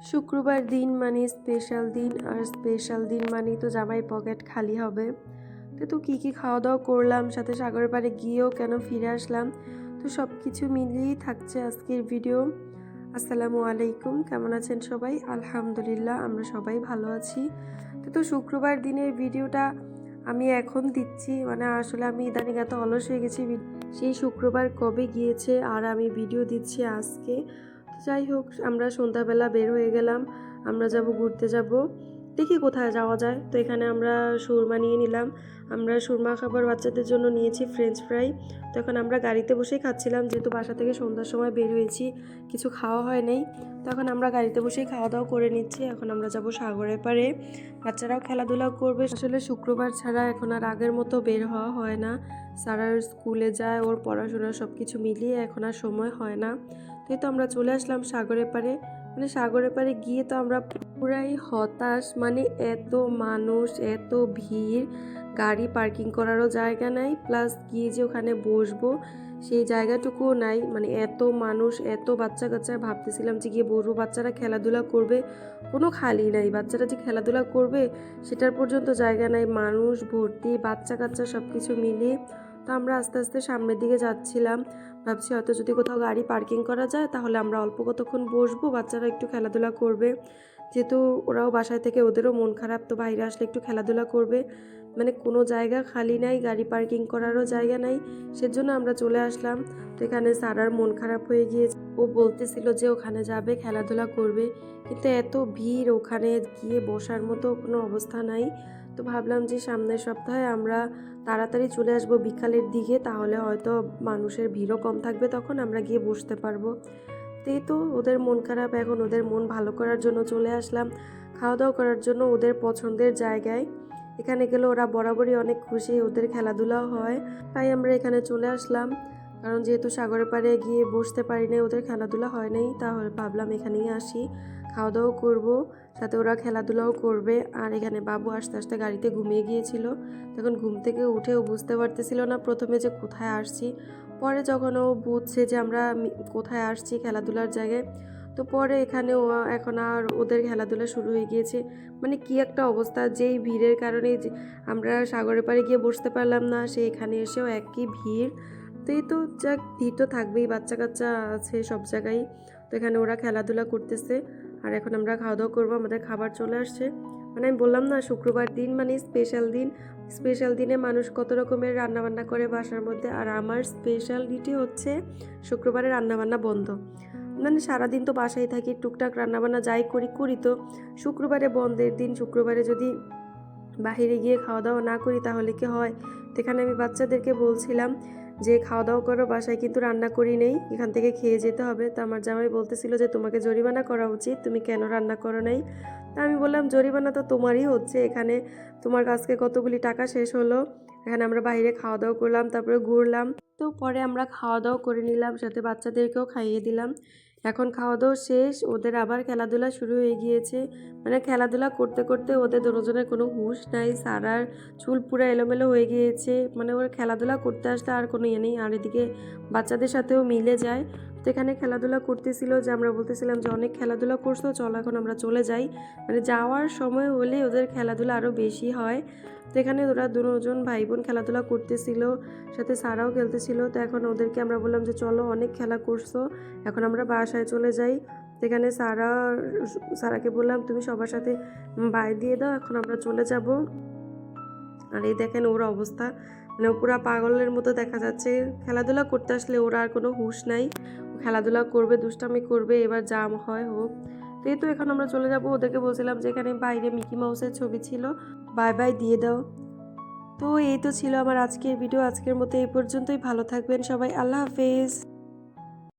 শুক্রবার দিন মানে স্পেশাল দিন, আর স্পেশাল দিন মানে তো জামাই পকেট খালি হবে। তো তো কী কী খাওয়া দাওয়া করলাম, সাথে সাগরের পাড়ে গিয়েও কেন ফিরে আসলাম, তো সব কিছু মিলিয়েই থাকছে আজকের ভিডিও আসসালামু আলাইকুম, কেমন আছেন সবাই? আলহামদুলিল্লাহ, আমরা সবাই ভালো আছি। তো তো শুক্রবার দিনের ভিডিওটা আমি এখন দিচ্ছি মানে আসলে আমি ইদানিং এত অলস হয়ে গেছি, সেই শুক্রবার কবে গিয়েছে আর আমি ভিডিও দিচ্ছি আজকে। যাই হোক, আমরা সন্ধ্যাবেলা বের হয়ে গেলাম। আমরা যাব, ঘুরতে যাব। দেখি কোথায় যাওয়া যায়। তো এখানে আমরা সুরমা নিয়ে নিলাম। আমরা সুরমা খাবার বাচ্চাদের জন্য নিয়েছি ফ্রেঞ্চ ফ্রাই তো এখন আমরা গাড়িতে বসেই খাচ্ছিলাম। যেহেতু বাসা থেকে সন্ধ্যার সময় বের হয়েছি, কিছু খাওয়া হয় নাই। তখন আমরা গাড়িতে বসেই খাওয়া দাওয়া করে নিচ্ছি। এখন আমরা যাব সাগরের পারে বাচ্চারাও খেলাধুলা করবে। আসলে শুক্রবার ছাড়া এখন আর আগের মতো বের হওয়া হয় না। সারার স্কুলে যায়, ওর পড়াশোনা সব কিছু মিলিয়ে এখন আর সময় হয় না। তাই তো আমরা চলে আসলাম সাগরের পাড়ে। মানে সাগরের পাড়ে গিয়ে তো আমরা পুরাই হতাশ মানে এত মানুষ, এত ভিড়, গাড়ি পার্কিং করারও জায়গা নাই, প্লাস গিয়ে যে ওখানে বসবো সেই জায়গাটুকুও নাই। মানে এত মানুষ, এত বাচ্চা কাচ্চা ভাবতেছিলাম যে গিয়ে বসবো, বাচ্চারা খেলাধুলা করবে, কোনো খালি নাই। বাচ্চারা যে খেলাধুলা করবে, সেটার পর্যন্ত জায়গা নাই। মানুষ, ভর্তি বাচ্চা কাচ্চা সব কিছু মিলিয়ে তো আমরা আস্তে আস্তে সামনের দিকে যাচ্ছিলাম। ভাবছি হয়তো যদি কোথাও গাড়ি পার্কিং করা যায় তাহলে আমরা অল্প কতক্ষণ বসবো, বাচ্চারা একটু খেলাধুলা করবে। যেহেতু ওরাও বাসায় থেকে ওদেরও মন খারাপ, তো বাইরে আসলে একটু খেলাধুলা করবে। মানে কোনো জায়গা খালি নাই, গাড়ি পার্কিং করারও জায়গা নাই, সেজন্য আমরা চলে আসলাম। তো এখানে সারার মন খারাপ হয়ে গিয়েছে। ও বলতেছিল যে ওখানে যাবে, খেলাধুলা করবে। কিন্তু এত ভিড়, ওখানে গিয়ে বসার মতো কোনো অবস্থা নাই। তো ভাবলাম যে সামনের সপ্তাহে আমরা তাড়াতাড়ি চলে আসব বিকালের দিকে, তাহলে হয়তো মানুষের ভিড়ও কম থাকবে তখন আমরা গিয়ে বসতে পারব। তো এই তো ওদের মন খারাপ, এখন ওদের মন ভালো করার জন্য চলে আসলাম। খাওয়া দাওয়া করার জন্য ওদের পছন্দের জায়গায়। এখানে গেলে ওরা বরাবরই অনেক খুশি, ওদের খেলাধুলাও হয়। তাই আমরা এখানে চলে আসলাম। কারণ যেহেতু সাগরের পাড়ে গিয়ে বসতে পারি নাই, ওদের খেলাধুলা হয় নাই, তাহলে ভাবলাম এখানেই আসি। খাওয়া দাওয়াও করব, সাথে ওরা খেলাধুলাও করবে। আর এখানে বাবু আস্তে আস্তে গাড়িতে ঘুমিয়ে গিয়েছিল। তখন ঘুম থেকে উঠে ও বুঝতে পারতেছিল না প্রথমে যে কোথায় আসছি। পরে যখন ও বুঝছে যে আমরা কোথায় আসছি খেলাধুলার জায়গায়, তো পরে এখানে ও এখন আর ওদের খেলাধুলা শুরু হয়ে গিয়েছে। মানে কি একটা অবস্থা, যেই ভিড়ের কারণে আমরা সাগরের পাড়ে গিয়ে বসতে পারলাম না, সে এখানে এসেও একই ভিড়। তো এই তো যাক, ভিড় তো থাকবেই বাচ্চা কাচ্চা আছে সব জায়গায়। তো এখানে ওরা খেলাধুলা করতেছে। আর এখন আমরা খাওয়া দাওয়া করব, আমাদের খাবার চলে আসছে। মানে আমি বললাম না, শুক্রবার দিন মানে স্পেশাল দিন। স্পেশাল দিনে মানুষ কত রকমের রান্নাবান্না করে বাসার মধ্যে। আর আমার স্পেশালিটি হচ্ছে শুক্রবারে রান্নাবান্না বন্ধ। মানে সারাদিন তো বাসায় থাকি, টুকটাক রান্নাবান্না যাই করি করি তো। শুক্রবারে বন্ধের দিন, শুক্রবারে যদি বাইরে গিয়ে খাওয়া দাওয়া না করি তাহলে কি হয়? তো এখানে আমি বাচ্চাদেরকে বলছিলাম যে খাওয়া দাওয়া করো, বাসায় কিন্তু রান্না করি নেই, এখান থেকে খেয়ে যেতে হবে। তো আমার জামাই বলতেছিল যে, তোমাকে জরিমানা করা উচিত, তুমি কেন রান্না করো নাই? তা আমি বললাম, জরিমানা তো তোমারই হচ্ছে, এখানে তোমার কাছকে কতগুলি টাকা শেষ হলো, এখানে আমরা বাইরে খাওয়া দাওয়া করলাম, তারপরে ঘুরলাম। তো পরে আমরা খাওয়া দাওয়া করে নিলাম, সাথে বাচ্চাদেরকেও খাইয়ে দিলাম। এখন খাওয়া দাওয়া শেষ, ওদের আবার খেলাধুলা শুরু হয়ে গিয়েছে। মানে খেলাধুলা করতে করতে ওদের দুজনের কোনো হুঁশ নাই, সারার চুল পুরো এলোমেলো হয়ে গিয়েছে। মানে ওর খেলাধুলা করতে আসতে আর কোনো ইয়ে নেই। আর এদিকে বাচ্চাদের সাথেও মিলে যায়। তো এখানে খেলাধুলা করতেছিল যে আমরা বলতেছিলাম যে অনেক খেলাধুলা করছ, চল এখন আমরা চলে যাই। মানে যাওয়ার সময় হলে ওদের খেলাধুলা আরও বেশি হয়। তো এখানে ওরা দুজন ভাই বোন খেলাধুলা করতেছিল, সাথে সারাও খেলতেছিল। তো এখন ওদেরকে আমরা বললাম যে চলো অনেক খেলা করছ, এখন আমরা বাসায় চলে যাই। সেখানে সারা সারাকে বললাম, তুমি সবার সাথে বাই দিয়ে দাও, এখন আমরা চলে যাব। আর এই দেখেন ওর অবস্থা। মানে পুরা পাগলের মতো দেখা যাচ্ছে। খেলাধুলা করতে আসলে ওর আর কোনো হুঁশ নাই। খেলাধুলা করবে, দুষ্টামি করবে, এবার জাম হয় হোক। তো এই তো এখন আমরা চলে যাব। ওদেরকে বলছিলাম যে এখানে বাইরে মিকি মাউসের ছবি ছিল, বাই বাই দিয়ে দাও। তো এই তো ছিল আমার আজকের ভিডিও আজকের মতো এই পর্যন্তই। ভালো থাকবেন সবাই। আল্লাহ হাফেজ।